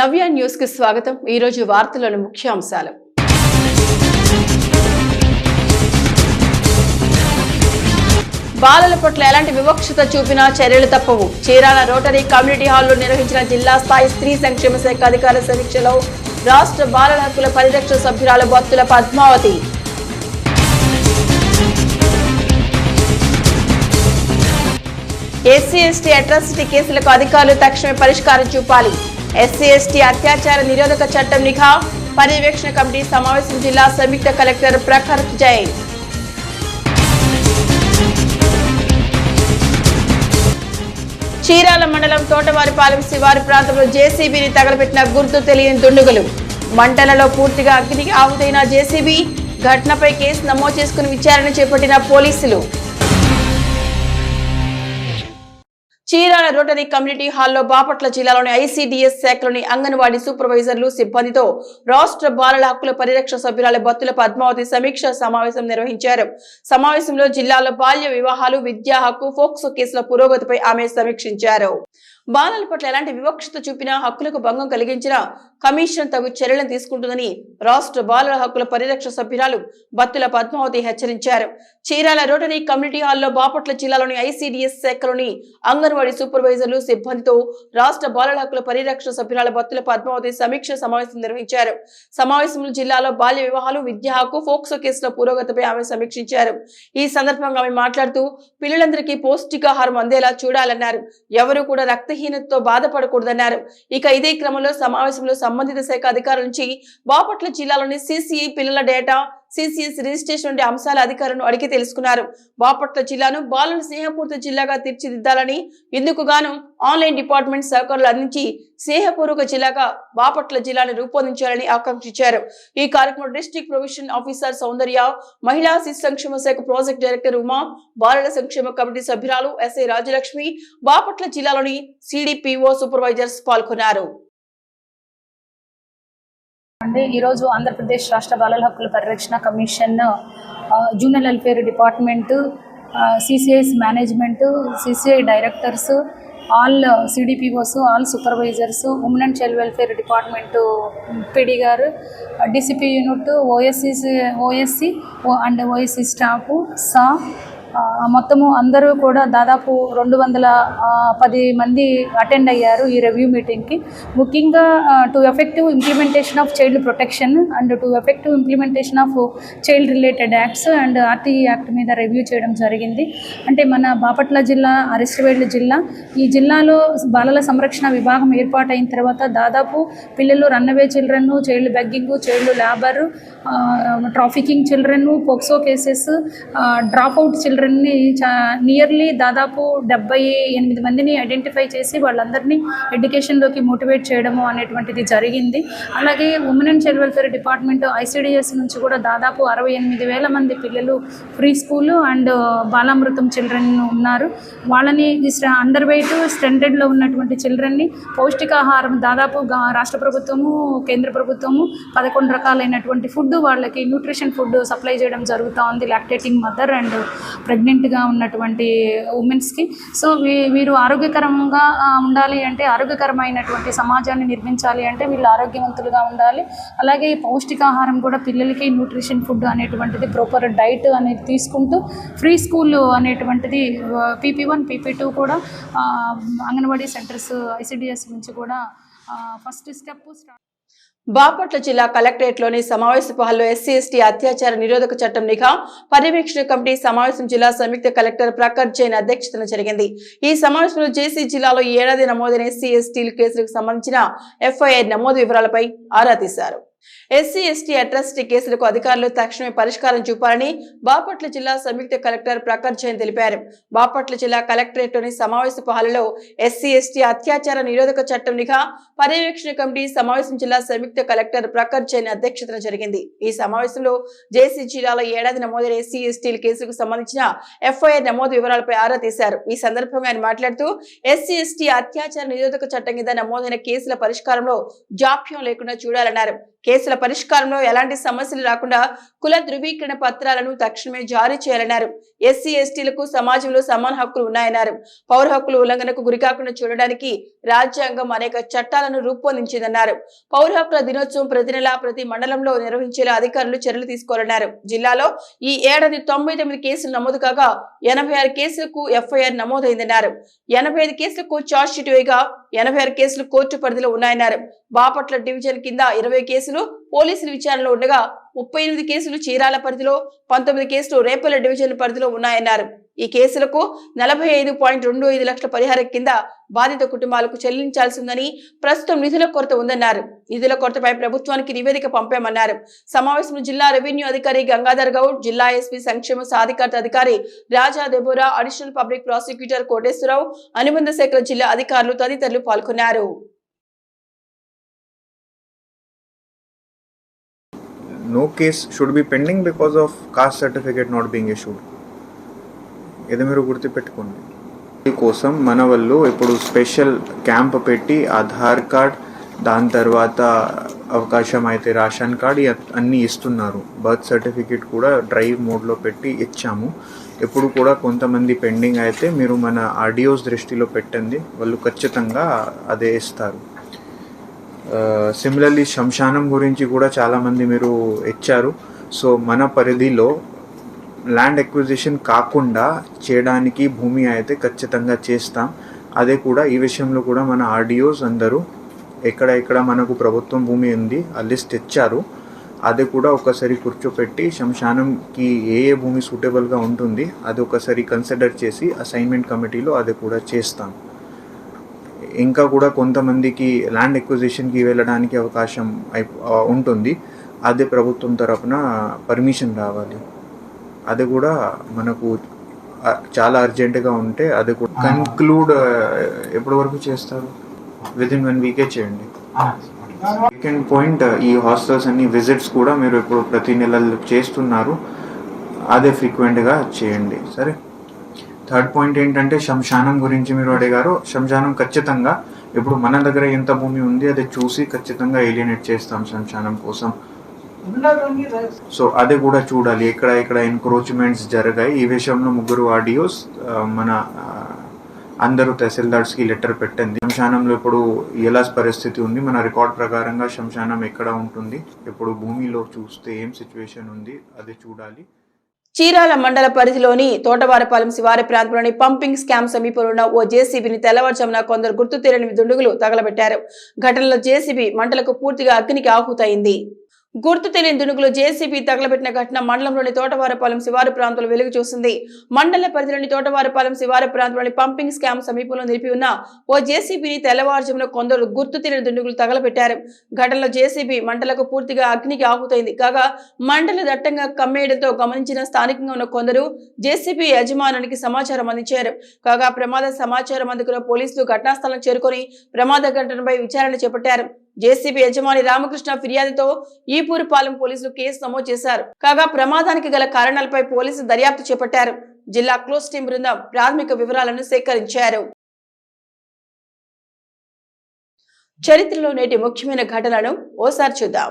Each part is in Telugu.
నవ్య న్యూస్కి స్వాగతం. ఈ రోజు వార్తలోని ముఖ్యాంశాలు. బాలల పట్ల ఎలాంటి వివక్షత చూపినా చర్యలు తప్పవు. చీరాల రోటరీ కమ్యూనిటీ హాల్లో నిర్వహించిన జిల్లా స్థాయి స్త్రీ సంక్షేమ శాఖ అధికార సమీక్షలో రాష్ట్ర బాలల హక్కుల పరిరక్షణ సభ్యురాలు భక్తుల పద్మావతి. ఎస్సీ ఎస్టీ అట్రాసిటీ కేసులకు అధికారులు తక్షణమే పరిష్కారం చూపాలి. ఎస్సీ ఎస్టీ అత్యాచార నిరోధక చట్టం నిఘా పర్యవేక్షణ కమిటీ సమావేశం జిల్లా సంయుక్త కలెక్టర్ ప్రఖర్ జైన్. చీరాల మండలం తోటవారిపాలెం శివారు ప్రాంతంలో జేసీబీని తగలబెట్టిన గుర్తు తెలియని దుండుగులు. మంటలలో పూర్తిగా అగ్నికి ఆహుతైన జేసీబీ ఘటనపై కేసు నమోదు చేసుకుని విచారణ చేపట్టిన పోలీసులు. చీరాల రోటరీ కమ్యూనిటీ హాల్లో బాపట్ల జిల్లాలోని ఐసీడీఎస్ శాఖలోని అంగన్వాడీ సూపర్వైజర్లు సిబ్బందితో రాష్ట్ర బాలల హక్కుల పరిరక్షణ సభ్యురాలు బత్తుల పద్మావతి సమీక్ష సమావేశం నిర్వహించారు. సమావేశంలో జిల్లాలో బాల్య వివాహాలు విద్యా హక్కు ఫోక్సో కేసుల పురోగతిపై ఆమె సమీక్షించారు. బాలల పట్ల ఎలాంటి వివక్షత చూపినా హక్కులకు భంగం కలిగించినా కమిషన్ తగు చర్యలను తీసుకుంటుందని రాష్ట్ర బాలల హక్కుల పరిరక్షణ సభ్యురాలు బత్తుల పద్మావతి హెచ్చరించారు. చీరాల రోటరీ కమ్యూనిటీ హాల్లో బాపట్ల జిల్లాలోని ఐసీడీఎస్ శాఖలోని అంగన్వాడీ సూపర్వైజర్లు సిబ్బందితో రాష్ట్ర బాలల హక్కుల పరిరక్షణ సభ్యురాల బత్తుల పద్మావతి సమీక్ష సమావేశం నిర్వహించారు. సమావేశంలో జిల్లాలో బాల్య వివాహాలు విద్యా హక్కు ఫోక్సో కేసుల పురోగతిపై ఆమె సమీక్షించారు. ఈ సందర్భంగా ఆమె మాట్లాడుతూ పిల్లలందరికీ పౌష్టికాహారం అందేలా చూడాలన్నారు. ఎవరు కూడా రక్తహీనతతో బాధపడకూడదన్నారు. ఇక ఇదే క్రమంలో సమావేశంలో సంబంధిత శాఖ అధికారుల నుంచి బాపట్ల జిల్లాలోని సిసిఐ పిల్లల డేటా సిసిఎస్ రిజిస్ట్రేషన్ వంటి అంశాల అధికారులను అడిగి తెలుసుకున్నారు. బాపట్ల జిల్లాను బాలల స్నేహపూర్త జిల్లాగా తీర్చిదిద్దాలని ఇందుకు గాను ఆన్లైన్ డిపార్ట్మెంట్ సహకారులు అందించి స్నేహపూర్వక జిల్లాగా బాపట్ల జిల్లాను రూపొందించాలని ఆకాంక్షించారు. ఈ కార్యక్రమం డిస్ట్రిక్ట్ ప్రొవిషన్ ఆఫీసర్ సౌందర్య మహిళా శిశు సంక్షేమ శాఖ ప్రాజెక్ట్ డైరెక్టర్ ఉమా బాలల సంక్షేమ కమిటీ సభ్యురాలు ఎస్ఐ రాజలక్ష్మి బాపట్ల జిల్లాలోని సిడిపిఓ సూపర్వైజర్స్ పాల్గొన్నారు. అండి ఈరోజు ఆంధ్రప్రదేశ్ రాష్ట్ర బాలల హక్కుల పరిరక్షణ commission junior welfare department CCIs management CCI directors all CDPOs all supervisors women and child welfare department PD గారు DCP unit OSC OSC and OSC staff సా మొత్తము అందరూ కూడా దాదాపు రెండు వందల పది మంది అటెండ్ అయ్యారు ఈ రివ్యూ మీటింగ్కి ముఖ్యంగా to effective implementation of child protection and to effective implementation of child related acts and RTE act మీద రివ్యూ చేయడం జరిగింది. అంటే మన బాపట్ల జిల్లా అరెస్ట్వేల్డ్ జిల్లా ఈ జిల్లాలో బాలల సంరక్షణ విభాగం ఏర్పాటైన తర్వాత దాదాపు పిల్లలు runaway children child begging child labour trafficking children POCSO cases drop out చిల్డ్రన్ని చా నియర్లీ దాదాపు డెబ్బై ఎనిమిది మందిని ఐడెంటిఫై చేసి వాళ్ళందరినీ ఎడ్యుకేషన్లోకి మోటివేట్ చేయడము అనేటువంటిది జరిగింది. అలాగే women and child welfare department ICDS నుంచి కూడా దాదాపు అరవై ఎనిమిది వేల మంది పిల్లలు free school and Balamrutham children ఉన్నారు. వాళ్ళని అండర్ వెయిట్ స్టెంటెడ్లో ఉన్నటువంటి చిల్డ్రన్ని పౌష్టికాహారం దాదాపు రాష్ట్ర ప్రభుత్వము కేంద్ర ప్రభుత్వము పదకొండు రకాలైనటువంటి ఫుడ్ వాళ్ళకి న్యూట్రిషన్ ఫుడ్ సప్లై చేయడం జరుగుతూ ఉంది. లాక్టేటింగ్ మదర్ అండ్ ప్రెగ్నెంట్గా ఉన్నటువంటి ఉమెన్స్కి సో వీరు ఆరోగ్యకరంగా ఉండాలి అంటే ఆరోగ్యకరమైనటువంటి సమాజాన్ని నిర్మించాలి అంటే వీళ్ళు ఆరోగ్యవంతులుగా ఉండాలి. అలాగే ఈ పౌష్టికాహారం కూడా పిల్లలకి న్యూట్రిషన్ ఫుడ్ అనేటువంటిది ప్రాపర్ డైట్ అనేది తీసుకుంటూ ఫ్రీ స్కూల్ అనేటువంటిది పీపీ వన్ పీపీ టూ కూడా అంగన్వాడీ సెంటర్స్ ఐసిడిఎస్ నుంచి కూడా ఫస్ట్ స్టెప్ స్టార్ట్ బాపట్ల జిల్లా కలెక్టరేట్లోని సమావేశ హాల్లో ఎస్సీ ఎస్టీ అత్యాచార నిరోధక చట్టం నిఘా పర్యవేక్షణ కమిటీ సమావేశం జిల్లా సంయుక్త కలెక్టర్ ప్రఖర్ జైన్ అధ్యక్షతన జరిగింది. ఈ సమావేశంలో జేసీ జిల్లాలో ఈ ఏడాది నమోదైన ఎస్సీ ఎస్టీ కేసులకు సంబంధించిన ఎఫ్ఐఆర్ నమోదు వివరాలపై ఆరా తీశారు. ఎస్సీ ఎస్టీ అట్రాసిటీ కేసులకు అధికారులు తక్షణమే పరిష్కారం చూపాలని బాపట్ల జిల్లా సంయుక్త కలెక్టర్ ప్రఖర్ జైన్ తెలిపారు. బాపట్ల జిల్లా కలెక్టరేట్లోని సమావేశ హాలులో ఎస్సీ ఎస్టీ అత్యాచార నిరోధక చట్టం నిఘా పర్యవేక్షణ కమిటీ సమావేశం జిల్లా సంయుక్త కలెక్టర్ ప్రఖర్ జైన్ అధ్యక్షతన జరిగింది. ఈ సమావేశంలో జేసీ జిల్లాలో ఏడాది నమోదైన ఎస్సీ ఎస్టీల కేసులకు సంబంధించిన ఎఫ్ఐఆర్ నమోదు వివరాలపై ఆరా తీశారు. ఈ సందర్భంగా ఆయన మాట్లాడుతూ ఎస్సీ ఎస్టీ అత్యాచార నిరోధక చట్టం కింద నమోదైన కేసుల పరిష్కారంలో జాప్యం లేకుండా చూడాలన్నారు. కేసుల పరిష్కారంలో ఎలాంటి సమస్యలు రాకుండా కుల ధృవీకరణ పత్రాలను తక్షణమే జారీ చేయాలన్నారు. ఎస్సీ ఎస్టీలకు సమాజంలో సమాన హక్కులు ఉన్నాయన్నారు. పౌర హక్కుల ఉల్లంఘనకు గురికాకుండా చూడడానికి రాజ్యాంగం అనేక చట్టాలను రూపొందించిందన్నారు. పౌర హక్కుల దినోత్సవం ప్రతి నెల ప్రతి మండలంలో నిర్వహించేలా అధికారులు చర్యలు తీసుకోవాలన్నారు. జిల్లాలో ఈ ఏడాది తొంభై తొమ్మిది కేసులు నమోదు కాగా ఎనభై ఆరు కేసులకు ఎఫ్ఐఆర్ నమోదైందన్నారు. ఎనభై ఐదు కేసులకు చార్జ్ షీట్ వేయగా ఎనభై ఆరు కేసులు కోర్టు పరిధిలో ఉన్నాయన్నారు. బాపట్ల డివిజన్ కింద ఇరవై కేసులు పోలీసుల విచారణలో ఉండగా ముప్పై ఎనిమిది కేసులు చీరాల పరిధిలో పంతొమ్మిది కేసులు రేపల్ల డివిజన్ పరిధిలో ఉన్నాయన్నారు. ఈ కేసులకు నలభై ఐదు పాయింట్ రెండు ఐదు లక్షల పరిహారం కింద బాధిత కుటుంబాలకు చెల్లించాల్సి ఉందని ప్రస్తుతం నిధుల కొరత ఉందన్నారు. నిధుల కొరతపై ప్రభుత్వానికి నివేదిక పంపామన్నారు. సమావేశంలో జిల్లా రెవెన్యూ అధికారి గంగాధర్ గౌడ్ జిల్లా ఎస్పీ సంక్షేమ సాధికారత అధికారి Raja Deborah additional public prosecutor Koteswararao అనుబంధ శాఖల జిల్లా అధికారులు తదితరులు పాల్గొన్నారు. No case should be pending because of caste certificate not being issued. ఇది మీరు గుర్తుపెట్టుకోండి. కోసం మన వాళ్ళు ఇప్పుడు స్పెషల్ క్యాంప్ పెట్టి ఆధార్ కార్డ్ దాని తర్వాత అవకాశం అయితే రేషన్ కార్డ్ అన్నీ ఇస్తున్నారు. బర్త్ సర్టిఫికేట్ కూడా డ్రైవ్ మోడ్లో పెట్టి ఇచ్చాము. ఎప్పుడు కూడా కొంతమంది పెండింగ్ అయితే మీరు మన ఆడియోస్ దృష్టిలో పెట్టండి. వాళ్ళు ఖచ్చితంగా అదే ఇస్తారు. సిమిలర్లీ శ్మశానం గురించి కూడా చాలామంది మీరు ఇచ్చారు సో మన పరిధిలో ల్యాండ్ ఎక్విజిషన్ కాకుండా చేయడానికి భూమి అయితే ఖచ్చితంగా చేస్తాం. అదే కూడా ఈ విషయంలో కూడా మన ఆర్డియోస్ అందరూ ఎక్కడ ఎక్కడ మనకు ప్రభుత్వం భూమి ఉంది ఆ లిస్ట్ ఇచ్చారు అది కూడా ఒకసారి కూర్చోపెట్టి శ్మశానంకి ఏ ఏ భూమి సూటబుల్గా ఉంటుంది అది ఒకసారి కన్సిడర్ చేసి అసైన్మెంట్ కమిటీలో అది కూడా చేస్తాం. ఇంకా కూడా కొంతమందికి ల్యాండ్ ఎక్విజిషన్కి వెళ్ళడానికి అవకాశం అయి- ఉంటుంది. అదే ప్రభుత్వం తరపున పర్మిషన్ రావాలి. అది కూడా మనకు చాలా అర్జెంటుగా ఉంటే అది కూడా కన్క్లూడ్ ఎప్పటి వరకు చేస్తారు? విత్ ఇన్ వన్ వీకే చేయండి. సెకండ్ పాయింట్ ఈ హాస్టల్స్ అన్ని విజిట్స్ కూడా మీరు ఇప్పుడు ప్రతి నెల చేస్తున్నారు. అదే ఫ్రీక్వెంట్గా చేయండి. సరే? థర్డ్ పాయింట్ ఏంటంటే శ్మశానం గురించి మీరు అడిగారు. శ్మశానం ఖచ్చితంగా ఇప్పుడు మన దగ్గర ఎంత భూమి ఉంది అది చూసి ఖచ్చితంగా ఏలియనేట్ చేస్తాం శ్మశానం కోసం. సో అది కూడా చూడాలి. ఎక్కడ ఎక్కడ ఎన్క్రోచ్మెంట్స్ జరిగాయి. ఈ విషయంలో ముగ్గురు ఆడియోస్ మన అందరూ తహసీల్దార్స్కి లెటర్ పెట్టింది శ్మశానంలో ఇప్పుడు ఎలా పరిస్థితి ఉంది? మన రికార్డ్ ప్రకారంగా శ్మశానం ఎక్కడ ఉంటుంది? ఇప్పుడు భూమిలో చూస్తే ఏం సిచ్యువేషన్ ఉంది? అది చూడాలి. చీరాల మండల పరిధిలోని తోటవారపాలెం శివారి ప్రాంతంలోని పంపింగ్ స్కామ్ సమీపంలో ఉన్న ఓ జేసీబీని తెల్లవారుజామున కొందరు గుర్తు తెలియని దుండుగులు తగలబెట్టారు. ఘటనలో జేసీబీ మంటలకు పూర్తిగా అగ్నికి ఆహుతైంది గుర్తు తెలియని దునుగులు జేసీబీ తగలబెట్టిన ఘటన మండలంలోని తోటవారపాలెం శివారు ప్రాంతంలో వెలుగు చూసింది. మండల పరిధిలోని తోటవారపాలెం శివారు ప్రాంతంలోని పంపింగ్ స్కామ్ సమీపంలో నిలిపి ఉన్న ఓ జేసీబీని తెల్లవారుజామున కొందరు గుర్తు తెలియని దుండుగులు తగలబెట్టారు. ఘటనలో జేసీబీ మంటలకు పూర్తిగా అగ్నికి ఆహుతైంది. కాగా మంటలు దట్టంగా కమ్మేయడంతో గమనించిన స్థానికంగా ఉన్న కొందరు జేసీబీ యజమానునికి సమాచారం అందించారు. కాగా ప్రమాద సమాచారం అందుకున్న పోలీసులు ఘటనా స్థలం చేరుకొని ప్రమాద ఘటనపై విచారణ చేపట్టారు. జేసీబీ యజమాని రామకృష్ణ ఫిర్యాదుతో ఈపూరుపాలెం పోలీసులు కేసు నమోదు చేశారు. కాగా ప్రమాదానికి గల కారణాలపై పోలీసులు దర్యాప్తు చేపట్టారు. జిల్లా క్లోజ్ టీం బృందం ప్రాథమిక వివరాలను సేకరించారు. చరిత్రలో నేటి ముఖ్యమైన ఘటనను ఓసారి చూద్దాం.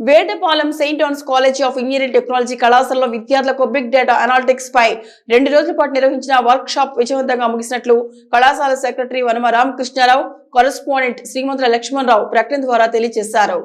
Vetapalem Saint John's college of engineering technology కళాశాలలో విద్యార్థులకు బిగ్ డేటా అనాలిటిక్స్ పై రెండు రోజుల పాటు నిర్వహించిన వర్క్ షాప్ విజయవంతంగా ముగిసినట్లు కళాశాల సెక్రటరీ వనమ రామకృష్ణారావు కరస్పాండెంట్ శ్రీమంతుల లక్ష్మణరావు ప్రకటన ద్వారా తెలియజేశారు.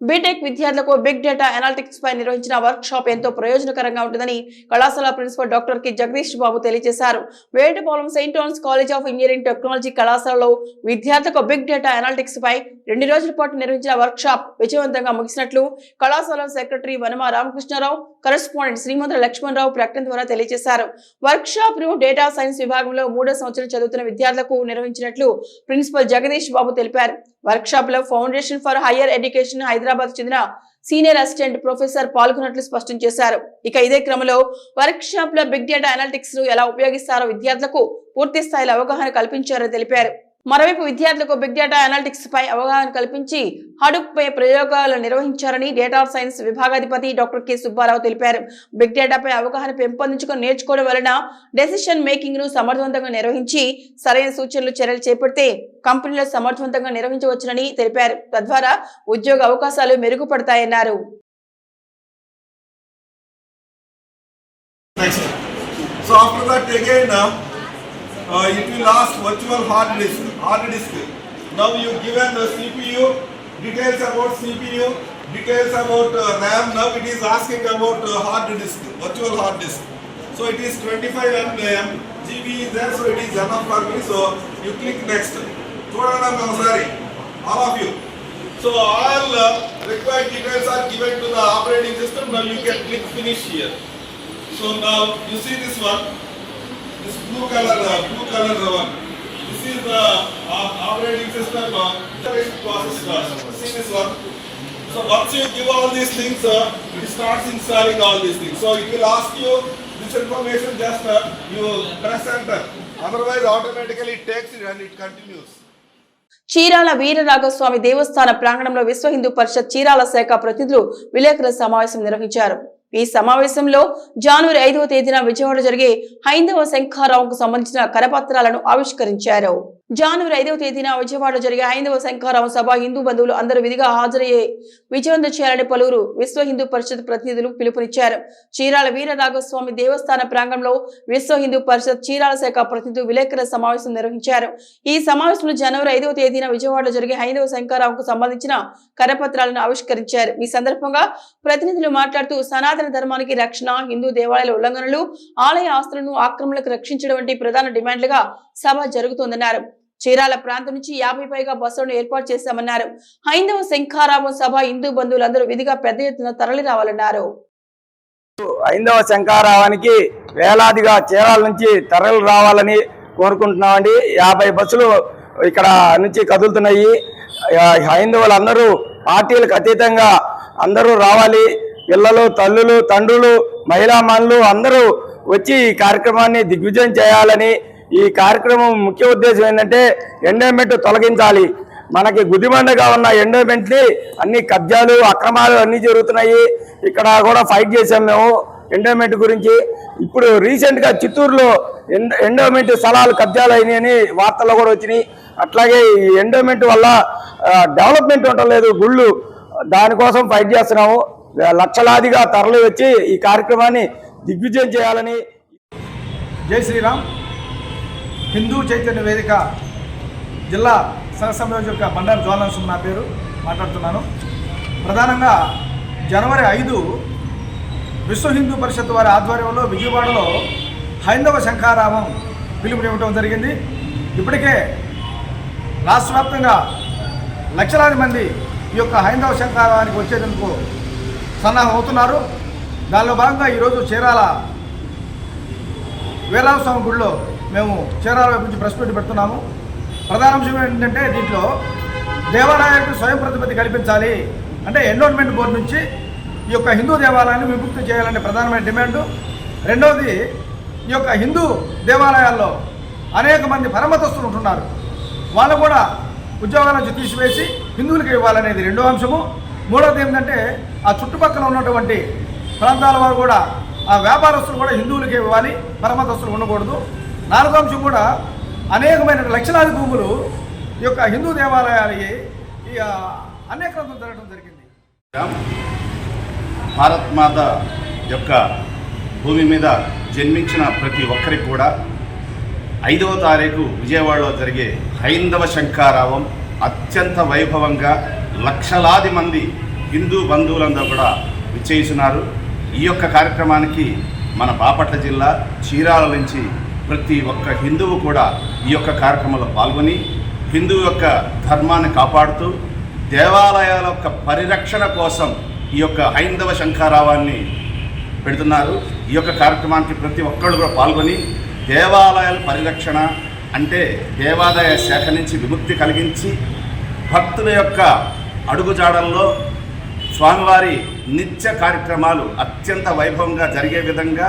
బీటెక్ విద్యార్థులకు బిగ్ డేటా అనాలిటిక్స్ పై నిర్వహించిన వర్క్ షాప్ ఎంతో ప్రయోజనకరంగా ఉంటుందని కళాశాల ప్రిన్సిపల్ డాక్టర్కి జగదీష్ బాబు తెలియజేశారు. Vetapalem Saint John's college of engineering technology కళాశాలలో విద్యార్థులకు బిగ్ డేటా అనాలిటిక్స్ పై రెండు రోజుల పాటు నిర్వహించిన వర్క్ షాప్ విజయవంతంగా ముగిసినట్లు కళాశాల సెక్రటరీ వనమ రామకృష్ణారావు కరెస్పాండెంట్ శ్రీమంతుల లక్ష్మణరావు ప్రకటన ద్వారా తెలియజేశారు. వర్క్ షాప్ను డేటా సైన్స్ విభాగంలో మూడో సంవత్సరం చదువుతున్న విద్యార్థులకు నిర్వహించినట్లు ప్రిన్సిపల్ జగదీష్ బాబు తెలిపారు. వర్క్ షాప్లో foundation for higher education Hyderabad చెందిన సీనియర్ అసిస్టెంట్ ప్రొఫెసర్ పాల్గొన్నట్లు స్పష్టం చేశారు. ఇక ఇదే క్రమంలో వర్క్ షాప్లో బిగ్ డేటా అనాలిటిక్స్ను ఎలా ఉపయోగిస్తారో విద్యార్థులకు పూర్తి స్థాయిలో అవగాహన కల్పించారని తెలిపారు. మరోవైపు విద్యార్థులకు బిగ్ డేటా అనాలిటిక్స్ పై అవగాహన కల్పించి హడుప్ పై ప్రయోగాలు నిర్వహించారని డేటా సైన్స్ విభాగాధిపతి డాక్టర్ కె. సుబ్బారావు తెలిపారు. బిగ్ డేటాపై అవగాహన పెంపొందించుకొని నేర్చుకోవడం వలన డెసిషన్ మేకింగ్ను సమర్థవంతంగా నిర్వహించి సరైన సూచనలు చర్యలు చేపడితే కంపెనీలో సమర్థవంతంగా నిర్వహించవచ్చునని తెలిపారు. తద్వారా ఉద్యోగ అవకాశాలు మెరుగుపడతాయన్నారు. So after that again, uh, uh, it will ask virtual hard disk, hard disk. Now you given the CPU, details about CPU, details about uh, RAM. Now it is asking about uh, hard disk, virtual hard disk. So it is 25 MB. GB is there, so it is enough for me. So you click next. Sorry, all of you. So all uh, required details are given to the operating system. Now you can click finish here. So now you see this one. This blue color, uh, blue color one. This is the uh, operating system uh, process. Uh, see this one. So once you give all these things, uh, it starts installing all these things. So it will ask you this information just uh, you press enter. Otherwise, automatically it takes it and it continues. Chirala వీరరాఘస్వామి దేవస్థాన ప్రాంగణంలో విశ్వ హిందూ పరిషత్ చీరాల శాఖ ప్రతినిధులు విలేకరుల సమావేశం నిర్వహించారు ఈ సమావేశంలో జనవరి ఐదవ తేదీన విజయవాడ జరిగే హైందవ శంఖారావుకు సంబంధించిన కరపత్రాలను ఆవిష్కరించారు. జనవరి ఐదవ తేదీన విజయవాడలో జరిగే హైందవ శంఖారావు సభ హిందూ బంధువులు అందరూ విధిగా హాజరయ్యే విజయవంతం చేయాలని పలువురు విశ్వ హిందూ పరిషత్ ప్రతినిధులు పిలుపునిచ్చారు. చీరాల వీరరాఘస్వామి దేవస్థాన ప్రాంగణంలో విశ్వ హిందూ పరిషత్ చీరాల శాఖ ప్రతినిధులు విలేకరుల సమావేశం నిర్వహించారు. ఈ సమావేశంలో జనవరి ఐదవ తేదీన విజయవాడలో జరిగే హైందవ శంకారామకు సంబంధించిన కరపత్రాలను ఆవిష్కరించారు. ఈ సందర్భంగా ప్రతినిధులు మాట్లాడుతూ సనాతన ధర్మానికి రక్షణ హిందూ దేవాలయాల ఉల్లంఘనలు ఆలయ ఆస్తులను ఆక్రమణలకు రక్షించడం వంటి ప్రధాన డిమాండ్లుగా సభ జరుగుతోందన్నారు. చీరాల ప్రాంతం నుంచి యాభై పైగా బస్సులను ఏర్పాటు చేశామన్నారు. హైందవ శంఖారామ సభ హిందూ బంధువులందరూ విధిగా పెద్ద ఎత్తున తరలి రావాలన్నారు. హైందవ శంఖారావానికి వేలాదిగా చీరాల నుంచి తరలి రావాలని కోరుకుంటున్నామండి. యాభై బస్సులు ఇక్కడ నుంచి కదులుతున్నాయి. హైందవులందరూ పార్టీలకు అతీతంగా అందరూ రావాలి. పిల్లలు తల్లులు తండ్రులు మహిళా మనులు అందరూ వచ్చి ఈ కార్యక్రమాన్ని దిగ్విజయం చేయాలని ఈ కార్యక్రమం ముఖ్య ఉద్దేశం ఏంటంటే ఎండోమెంట్ తొలగించాలి. మనకి గుదిబండగా ఉన్న ఎండోమెంట్ అన్ని కబ్జాలు అక్రమాలు అన్నీ జరుగుతున్నాయి. ఇక్కడ కూడా ఫైట్ చేసాం మేము ఎండోమెంట్ గురించి. ఇప్పుడు రీసెంట్గా చిత్తూరులో ఎండ ఎండోమెంట్ స్థలాలు కబ్జాలు అయినాయని వార్తల్లో కూడా వచ్చినాయి. అట్లాగే ఈ ఎండోమెంట్ వల్ల డెవలప్మెంట్ ఉండటం లేదు గుళ్ళు. దానికోసం ఫైట్ చేస్తున్నాము. లక్షలాదిగా తరలి వచ్చి ఈ కార్యక్రమాన్ని దిగ్విజయం చేయాలని జై శ్రీరామ్. హిందూ చైతన్య వేదిక జిల్లా సహసంయోజక బండారు జ్వాలనసం నా పేరు మాట్లాడుతున్నాను. ప్రధానంగా జనవరి ఐదు విశ్వ హిందూ పరిషత్ వారి ఆధ్వర్యంలో విజయవాడలో హైందవ శంఖారామం పిలుపునివ్వటం జరిగింది. ఇప్పటికే రాష్ట్ర వ్యాప్తంగా లక్షలాది మంది ఈ యొక్క హైందవ శంఖారావానికి వచ్చేందుకు సన్నాహం అవుతున్నారు. దానిలో భాగంగా ఈరోజు చీరాల వీరరామస్వామి గుడిలో మేము చీరాల వైపు నుంచి ప్రెస్ మీట్ పెడుతున్నాము. ప్రధాన అంశం ఏంటంటే దీంట్లో దేవాలయాలకు స్వయం ప్రతిపత్తి కల్పించాలి. అంటే ఎన్రోల్మెంట్ బోర్డు నుంచి ఈ యొక్క హిందూ దేవాలయాన్ని విముక్తి చేయాలనే ప్రధానమైన డిమాండు. రెండవది ఈ యొక్క హిందూ దేవాలయాల్లో అనేక మంది పరమతస్తులు ఉంటున్నారు. వాళ్ళు కూడా ఉద్యోగాల నుంచి తీసివేసి హిందువులకి ఇవ్వాలనేది రెండో అంశము. మూడవది ఏంటంటే ఆ చుట్టుపక్కల ఉన్నటువంటి ప్రాంతాల వారు కూడా ఆ వ్యాపారస్తులు కూడా హిందువులకి ఇవ్వాలి పరమతస్తులు ఉండకూడదు. నాలుగో అంశం కూడా అనేకమైన లక్షలాది భూములు ఈ యొక్క హిందూ దేవాలయాలకి ఈ అనేక జరగడం జరిగింది. భారత్ మాత యొక్క భూమి మీద జన్మించిన ప్రతి ఒక్కరికి కూడా ఐదవ తారీఖు విజయవాడలో జరిగే హైందవ శంకారావం అత్యంత వైభవంగా లక్షలాది మంది హిందూ బంధువులందరూ కూడా విచ్చేస్తున్నారు ఈ యొక్క కార్యక్రమానికి మన బాపట్ల జిల్లా చీరాల నుంచి ప్రతి ఒక్క హిందువు కూడా ఈ యొక్క కార్యక్రమంలో పాల్గొని హిందువు యొక్క ధర్మాన్ని కాపాడుతూ దేవాలయాల యొక్క పరిరక్షణ కోసం ఈ యొక్క హైందవ శంఖారావాన్ని పెడుతున్నారు. ఈ యొక్క కార్యక్రమానికి ప్రతి ఒక్కళ్ళు కూడా పాల్గొని దేవాలయాల పరిరక్షణ అంటే దేవాదాయ శాఖ నుంచి విముక్తి కలిగించి భక్తుల యొక్క అడుగుజాడల్లో స్వామివారి నిత్య కార్యక్రమాలు అత్యంత వైభవంగా జరిగే విధంగా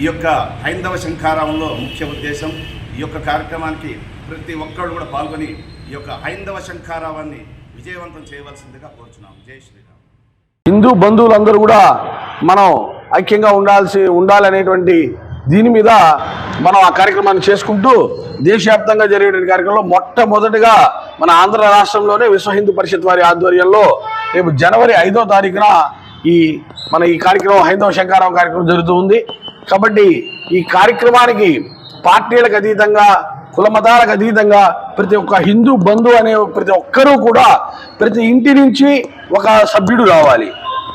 ఈ యొక్క హైందవ శంఖారావంలో ముఖ్య ఉద్దేశం ఈ యొక్క కార్యక్రమానికి ప్రతి ఒక్కరు కూడా పాల్గొని ఈ యొక్క హైందవ శంఖారావాన్ని విజయవంతం చేయవలసిందిగా కోరుచున్నాం జై శ్రీరామ్. హిందూ బంధువులందరూ కూడా మనం ఐక్యంగా ఉండాల్సి ఉండాలనేటువంటి దీని మీద మనం ఆ కార్యక్రమాన్ని చేసుకుంటూ దేశవ్యాప్తంగా జరిగేటువంటి కార్యక్రమంలో మొట్టమొదటిగా మన ఆంధ్ర రాష్ట్రంలోనే విశ్వ హిందూ పరిషత్ వారి ఆధ్వర్యంలో రేపు జనవరి ఐదో తారీఖున ఈ మన ఈ కార్యక్రమం హైందవ శంకారావు కార్యక్రమం జరుగుతూ ఉంది. కాబట్టి ఈ కార్యక్రమానికి పార్టీలకు అతీతంగా కుల మతాలకు అతీతంగా ప్రతి ఒక్క హిందూ బంధు అనే ప్రతి ఒక్కరూ కూడా ప్రతి ఇంటి నుంచి ఒక సభ్యుడు రావాలి.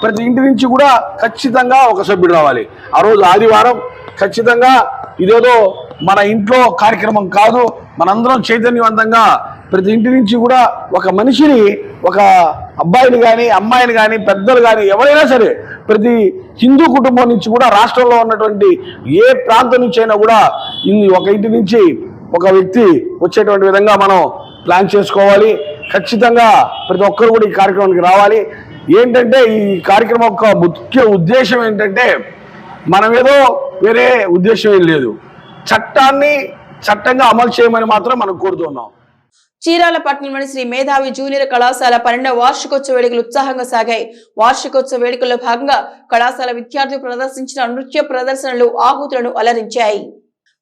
ప్రతి ఇంటి నుంచి కూడా ఖచ్చితంగా ఒక సభ్యుడు రావాలి. ఆ రోజు ఆదివారం ఖచ్చితంగా ఇదేదో మన ఇంట్లో కార్యక్రమం కాదు. మనందరం చైతన్యవంతంగా ప్రతి ఇంటి నుంచి కూడా ఒక మనిషిని ఒక అబ్బాయిని కానీ అమ్మాయిని కానీ పెద్దలు కానీ ఎవరైనా సరే ప్రతి హిందూ కుటుంబం నుంచి కూడా రాష్ట్రంలో ఉన్నటువంటి ఏ ప్రాంతం నుంచి అయినా కూడా ఇన్ని ఒక ఇంటి నుంచి ఒక వ్యక్తి వచ్చేటువంటి విధంగా మనం ప్లాన్ చేసుకోవాలి. ఖచ్చితంగా ప్రతి ఒక్కరు కూడా ఈ కార్యక్రమానికి రావాలి. ఏంటంటే ఈ కార్యక్రమం యొక్క ముఖ్య ఉద్దేశం ఏంటంటే మనమేదో వేరే ఉద్దేశం ఏం లేదు. చట్టాన్ని చట్టంగా అమలు చేయమని మాత్రం మనం కోరుతున్నాం చీరాల పట్టణంలోని శ్రీ మేధావి జూనియర్ కళాశాల పన్నెండవ వార్షికోత్సవ వేడుకలు ఉత్సాహంగా సాగాయి. వార్షికోత్సవ వేడుకల్లో భాగంగా కళాశాల విద్యార్థులు ప్రదర్శించిన నృత్య ప్రదర్శనలు ఆహుతులను అలరించాయి.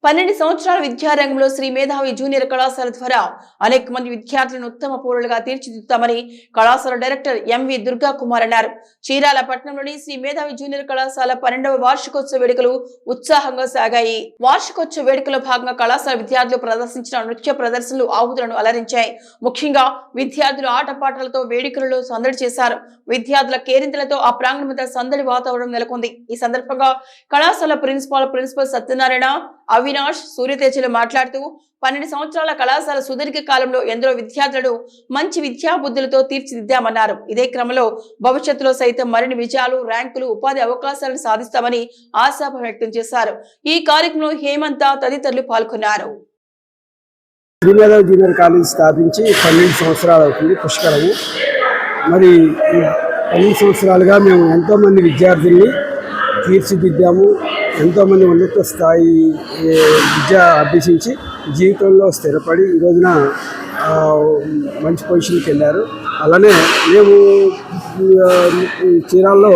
పన్నెండు సంవత్సరాల విద్యారంగంలో శ్రీ మేధావి జూనియర్ కళాశాల ద్వారా అనేక మంది విద్యార్థులను ఉత్తమ పౌరులుగా తీర్చిదిద్దుతామని కళాశాల డైరెక్టర్ ఎంవి దుర్గా కుమార్ అన్నారు. చీరాల పట్టణంలోని శ్రీ మేధావి జూనియర్ కళాశాల పన్నెండవ వార్షికోత్సవ వేడుకలు ఉత్సాహంగా సాగాయి. వార్షికోత్సవ వేడుకలో భాగంగా కళాశాల విద్యార్థులు ప్రదర్శించిన నృత్య ప్రదర్శనలు ఆహుతులను అలరించాయి. ముఖ్యంగా విద్యార్థులు ఆటపాటలతో వేడుకలలో సందడి చేశారు. విద్యార్థుల కేరింతలతో ఆ ప్రాంగణమంతా సందడి వాతావరణం నెలకొంది. ఈ సందర్భంగా కళాశాల ప్రిన్సిపాల్ ప్రిన్సిపల్ సత్యనారాయణ అవినాష్ సూర్యతేజలు మాట్లాడుతూ పన్నెండు సంవత్సరాల కళాశాల సుదీర్ఘ కాలంలో ఎందరో విద్యార్థులను మంచి విద్యా బుద్ధులతో తీర్చిదిద్దామన్నారు. ఇదే క్రమంలో భవిష్యత్తులో సైతం మరిన్ని విజయాలు ర్యాంకులు ఉపాధి అవకాశాలను సాధిస్తామని ఆశాభం వ్యక్తం చేశారు. ఈ కార్యక్రమంలో హేమంత తదితరులు పాల్గొన్నారు. శ్రీమేధావి జూనియర్ కాలేజ్ స్థాపించి పన్నెండు సంవత్సరాలు అవుతుంది పుష్కరము. మరి పన్నెండు సంవత్సరాలుగా మేము ఎంతోమంది విద్యార్థుల్ని తీర్చిదిద్దాము. ఎంతోమంది ఉన్నత స్థాయి విద్య అభ్యసించి జీవితంలో స్థిరపడి ఈ రోజున మంచి పొజిషన్కి వెళ్ళారు. అలానే మేము చీరాల్లో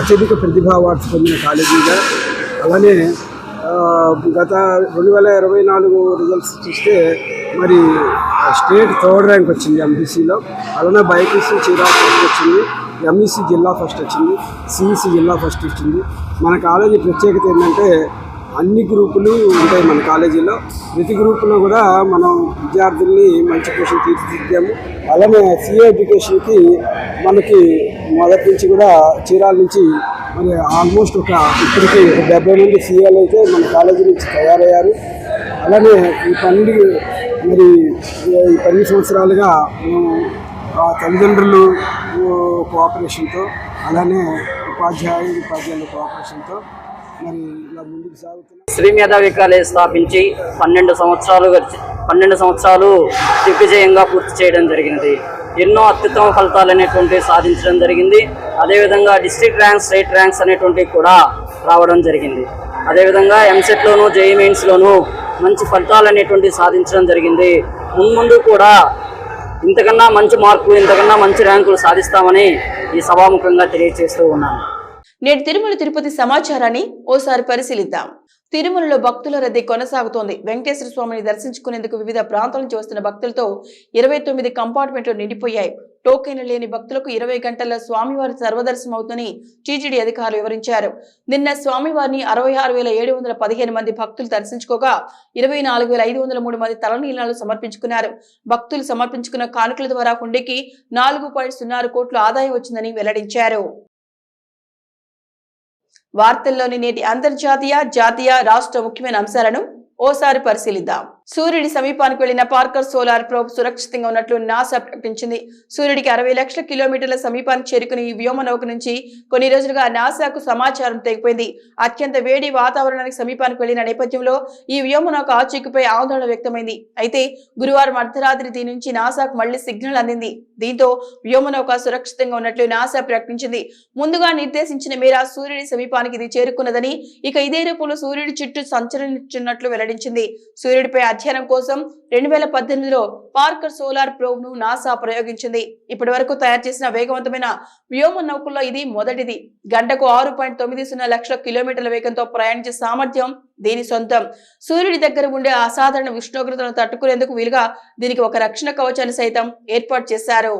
అత్యధిక ప్రతిభా అవార్డ్స్ పొందిన కాలేజీగా అలానే గత రెండు వేల ఇరవై నాలుగు రిజల్ట్స్ చూస్తే మరి స్టేట్ థర్డ్ ర్యాంక్ వచ్చింది ఎంబీసీలో అలానే బైపీసీ చీరా వచ్చింది. ఎంఈసీ జిల్లా ఫస్ట్ వచ్చింది సిఈసి జిల్లా ఫస్ట్ వచ్చింది. మన కాలేజీ ప్రత్యేకత ఏంటంటే అన్ని గ్రూపులు ఉంటాయి మన కాలేజీలో. ప్రతి గ్రూపులో కూడా మనం విద్యార్థుల్ని మంచి పొజిషన్ తీర్చిదిద్దాము. అలానే సిఏ ఎడ్యుకేషన్కి మనకి మొదటి నుంచి కూడా చీరాల నుంచి మరి ఆల్మోస్ట్ ఒక ఇప్పటికి ఒక డెబ్బై మంది సీఏలు అయితే మన కాలేజీ నుంచి తయారయ్యారు. అలానే ఈ పన్నెండు మరి ఈ పన్నెండు సంవత్సరాలుగా మేము తల్లిదండ్రులు కోఆపరేషన్తో అలానే ఉపాధ్యాయులు ఉపాధ్యాయుల కోఆపరేషన్తో మరి ఇలా ముందుకు సాగుతున్నాం శ్రీ మేధావి కాలేజ్ స్థాపించి పన్నెండు సంవత్సరాలు పన్నెండు సంవత్సరాలు దిగ్విజయంగా పూర్తి చేయడం జరిగినది. ఎన్నో అత్యుత్తమ ఫలితాలు అనేటువంటి సాధించడం జరిగింది. అదేవిధంగా డిస్ట్రిక్ట్ ర్యాంక్స్ స్టేట్ ర్యాంక్స్ అనేటువంటివి కూడా రావడం జరిగింది. అదేవిధంగా ఎంసెట్లోను జేఈ మెయిన్స్లోను మంచి ఫలితాలు అనేటువంటివి సాధించడం జరిగింది. మున్ముందు కూడా ఇంతకన్నా మంచి మార్కులు ఇంతకన్నా మంచి ర్యాంకులు సాధిస్తామని ఈ సభాముఖంగా తెలియజేస్తూ ఉన్నాను. నేటి తిరుమల తిరుపతి సమాచారాన్ని ఓసారి పరిశీలిద్దాం. తిరుమలలో భక్తుల రద్దీ కొనసాగుతోంది. వెంకటేశ్వర స్వామిని దర్శించుకునేందుకు వివిధ ప్రాంతాల నుంచి వస్తున్న భక్తులతో ఇరవై తొమ్మిది కంపార్ట్మెంట్లు నిండిపోయాయి. టోకెన్లు లేని భక్తులకు ఇరవై గంటల్లో స్వామివారి సర్వదర్శనమవుతుందని టీటీడీ అధికారులు వివరించారు. నిన్న స్వామివారిని అరవై ఆరు వేల ఏడు వందల పదిహేను మంది భక్తులు దర్శించుకోగా ఇరవై నాలుగు వేల ఐదు వందల మూడు మంది తలనీలాలు సమర్పించుకున్నారు. భక్తులు సమర్పించుకున్న కానుకల ద్వారా హుండీకి నాలుగు పాయింట్ సున్నా కోట్ల ఆదాయం వచ్చిందని వెల్లడించారు. వార్తల్లోని నేటి అంతర్జాతీయ జాతీయ రాష్ట్ర ముఖ్యమైన అంశాలను ఓసారి పరిశీలిద్దాం. సూర్యుడి సమీపానికి వెళ్ళిన పార్కర్ సోలార్ ప్రోబ్ సురక్షితంగా ఉన్నట్లు నాసా ప్రకటించింది. సూర్యుడికి అరవై లక్షల కిలోమీటర్ల సమీపానికి చేరుకుని ఈ వ్యోమ నౌక నుంచి కొన్ని రోజులుగా నాసాకు సమాచారం తెగిపోయింది. అత్యంత వేడి వాతావరణానికి సమీపానికి వెళ్ళిన నేపథ్యంలో ఈ వ్యోమ నౌక ఆచూకీపై ఆందోళన వ్యక్తమైంది. అయితే గురువారం అర్ధరాత్రి దీని నుంచి నాసాకు మళ్ళీ సిగ్నల్ అందింది. దీంతో వ్యోమనౌక సురక్షితంగా ఉన్నట్లు నాసా ప్రకటించింది. ముందుగా నిర్దేశించిన మేర సూర్యుడి సమీపానికి ఇది చేరుకున్నదని ఇక ఇదే రూపంలో సూర్యుడి చుట్టూ సంచరించున్నట్లు వెల్లడించింది. సూర్యుడిపై అధ్యయనం కోసం రెండు వేల పద్దెనిమిదిలో పార్కర్ సోలార్ ప్రోబ్ను నాసా ప్రయోగించింది. ఇప్పటి వరకు తయారు చేసిన వేగవంతమైన వ్యోమ నౌకల్లో ఇది మొదటిది. గంటకు ఆరు పాయింట్ తొమ్మిది సున్నా లక్షల కిలోమీటర్ల వేగంతో ప్రయాణించే సామర్థ్యం దీని సొంతం. సూర్యుడి దగ్గర ఉండే అసాధారణ ఉష్ణోగ్రతను తట్టుకునేందుకు వీలుగా దీనికి ఒక రక్షణ కవచాన్ని సైతం ఏర్పాటు చేశారు.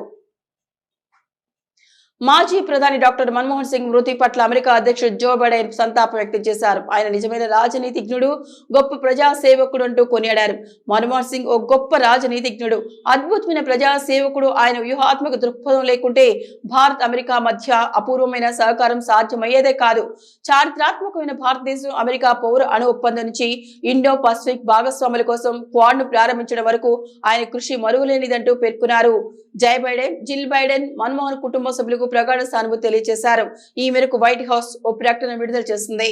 మాజీ ప్రధాని డాక్టర్ మన్మోహన్ సింగ్ మృతి పట్ల అమెరికా అధ్యక్షుడు జో బైడెన్ సంతాపం వ్యక్తం చేశారు. ఆయన నిజమైన రాజనీతిజ్ఞుడు గొప్ప ప్రజాసేవకుడు అంటూ కొనియాడారు. మన్మోహన్ సింగ్ ఓ గొప్ప రాజనీతిజ్ఞుడు. అద్భుతమైన ప్రజాసేవకుడు. ఆయన వ్యూహాత్మక దృక్పథం లేకుంటే భారత్ అమెరికా మధ్య అపూర్వమైన సహకారం సాధ్యమయ్యేదే కాదు. చారిత్రాత్మకమైన భారతదేశం అమెరికా పౌర అణు ఒప్పందం నుంచి ఇండో పసిఫిక్ భాగస్వాముల కోసం క్వాడ్ను ప్రారంభించడం వరకు ఆయన కృషి మరువలేనిదంటూ పేర్కొన్నారు. జై బైడెన్ జిల్ బైడెన్ మన్మోహన్ కుటుంబ సభ్యులకు ప్రగాఢ సానుభూతి తెలియజేశారు. ఈ మేరకు వైట్ హౌస్ ఓ ప్రకటన విడుదల చేసింది.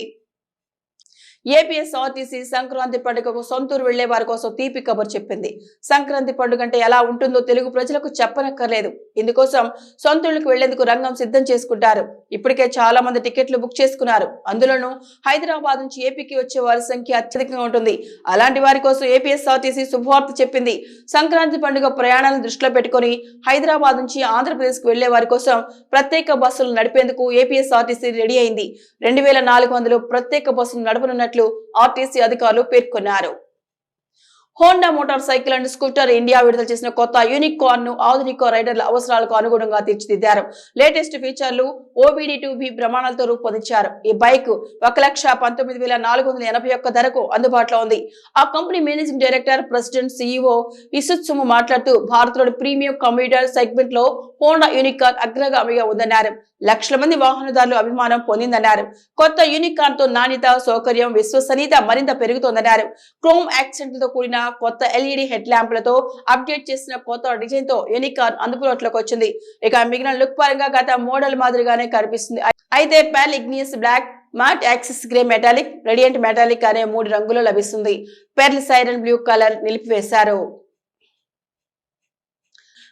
ఏపీఎస్ఆర్టీసీ సంక్రాంతి పండుగకు సొంతూరు వెళ్ళే వారి కోసం తీపి కబుర్ చెప్పింది. సంక్రాంతి పండుగ అంటే ఎలా ఉంటుందో తెలుగు ప్రజలకు చెప్పనక్కర్లేదు. ఇందుకోసం సొంతూరులకు వెళ్ళేందుకు రంగం సిద్ధం చేసుకుంటారు. ఇప్పటికే చాలా మంది టికెట్లు బుక్ చేసుకున్నారు. అందులోనూ హైదరాబాద్ నుంచి ఏపీకి వచ్చే వారి సంఖ్య అత్యధికంగా ఉంటుంది. అలాంటి వారి కోసం ఏపీఎస్ఆర్టీసీ శుభవార్త చెప్పింది. సంక్రాంతి పండుగ ప్రయాణాలను దృష్టిలో పెట్టుకుని హైదరాబాద్ నుంచి ఆంధ్రప్రదేశ్కు వెళ్ళే వారి కోసం ప్రత్యేక బస్సులు నడిపేందుకు ఏపీఎస్ఆర్టీసీ రెడీ అయింది. రెండు వేల నాలుగు వందలు ప్రత్యేక బస్సులు చేస్తున్నట్లు ఆర్టీసీ అధికారులు పేర్కొన్నారు. Honda motorcycle and scooter India విడుదల చేసిన కొత్త యూనిక్ కార్న్ను ఆధునిక రైడర్ల అవసరాలకు అనుగుణంగా తీర్చిదిద్దారు. లేటెస్ట్ ఫీచర్లు ఓబీడీ టూ బి ప్రమాణాలతో రూపొందించారు. ఈ బైక్ ఒక లక్ష పంతొమ్మిది వేల నాలుగు వందల ఎనభై ఒక్క ధరకు అందుబాటులో ఉంది. ఆ company managing director president CEO Isutsumu మాట్లాడుతూ భారత్లోని ప్రీమియం కంప్యూటర్ సెగ్మెంట్లో హోండా యూనిక్ కార్ అగ్రగామిగా ఉందన్నారు. లక్షల మంది వాహనదారులు అభిమానం పొందిందన్నారు. కొత్త యూనిక్ కార్తో నాణ్యత సౌకర్యం విశ్వసనీయత మరింత పెరుగుతోందన్నారు. క్రోమ్ యాక్సిడెంట్తో కూడిన కొత్త ఎల్ఈడి హెడ్ ల్యాంపులతో అప్డేట్ చేసిన కొత్త డిజైన్తో యూనికార్న్ అందుబాటులోకి వచ్చింది. ఇక మిగిలిన లుక్ పరంగా గత మోడల్ మాదిరిగానే కనిపిస్తుంది. అయితే pearl igneous black matte axis grey metallic radiant metallic అనే మూడు రంగులు లభిస్తుంది. పెర్ల్ సైరన్ బ్లూ కలర్ నిలిపివేశారు.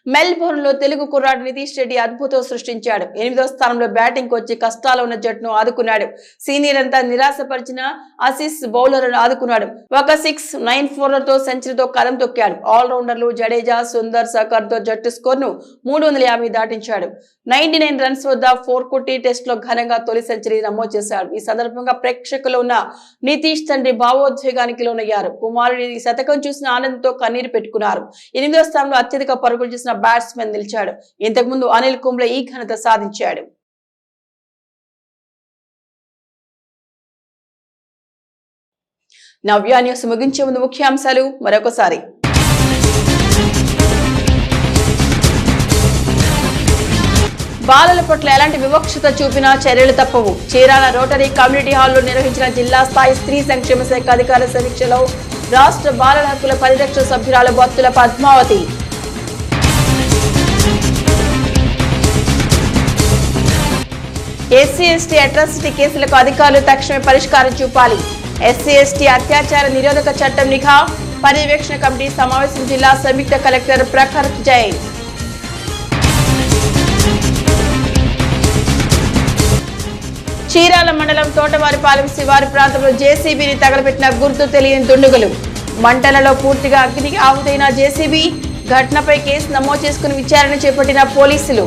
మెల్బోర్న్లో తెలుగు కుర్రాడు నితీష్ రెడ్డి అద్భుతం సృష్టించాడు. ఎనిమిదో స్థానంలో బ్యాటింగ్ వచ్చి కష్టాలు ఉన్న జట్టును ఆదుకున్నాడు. సీనియర్ అంతా నిరాశపరిచిన అసిస్ బౌలర్ ఆదుకున్నాడు. ఒక సిక్స్ నైన్ ఫోర్లతో సెంచరీతో కలం తొక్కాడు. ఆల్రౌండర్లు జడేజా సుందర్ సకర్తో జట్టు స్కోర్ను మూడు వందల యాభై దాటించాడు. నైన్టీ నైన్ రన్స్ వద్ద ఫోర్ కొట్టి టెస్ట్లో ఘనంగా తొలి సెంచరీ నమోదు చేశాడు. ఈ సందర్భంగా ప్రేక్షకులు ఉన్న నితీష్ తండ్రి భావోద్వేగానికి లోనయ్యారు. కుమారుడి ఈ శతకం చూసిన ఆనందంతో కన్నీరు పెట్టుకున్నారు. ఎనిమిదో స్థానంలో అత్యధిక పరుగులు చేసిన బ్యాట్స్మెన్ నిలిచాడు. ఇంతకుముందు అనిల్ కుంబ్లే ఈ ఘనత సాధించాడు. నవ్య న్యూస్ ముగించే ముందు ముఖ్యాంశాలు మరొకసారి. బాలల పట్ల ఎలాంటి వివక్షత చూపినా చర్యలు తప్పవు. చీరాల రోటరీ కమ్యూనిటీ హాల్లో నిర్వహించిన జిల్లా స్థాయి స్త్రీ సంక్షేమ శాఖ అధికార సమీక్షలో రాష్ట్ర బాలల హక్కుల పరిరక్షణ సభ్యురాలు Battula Padmavathi. SC ST atrocity కేసులకు అధికారులు తక్షణమే పరిష్కారం చూపాలి. ఎస్సీ ఎస్టీ అత్యాచార నిరోధక చట్టం నిఘా పర్యవేక్షణ కమిటీ సమావేశం జిల్లా సంయుక్త కలెక్టర్ ప్రఖర్ జైన్. చీరాల మండలం తోటవారిపాలెం శివారి ప్రాంతంలో జేసీబీని తగలబెట్టిన గుర్తు తెలియని దుండుగులు. మంటలలో పూర్తిగా అగ్నికి ఆహుతైన జేసీబీ ఘటనపై కేసు నమోదు చేసుకుని విచారణ చేపట్టిన పోలీసులు.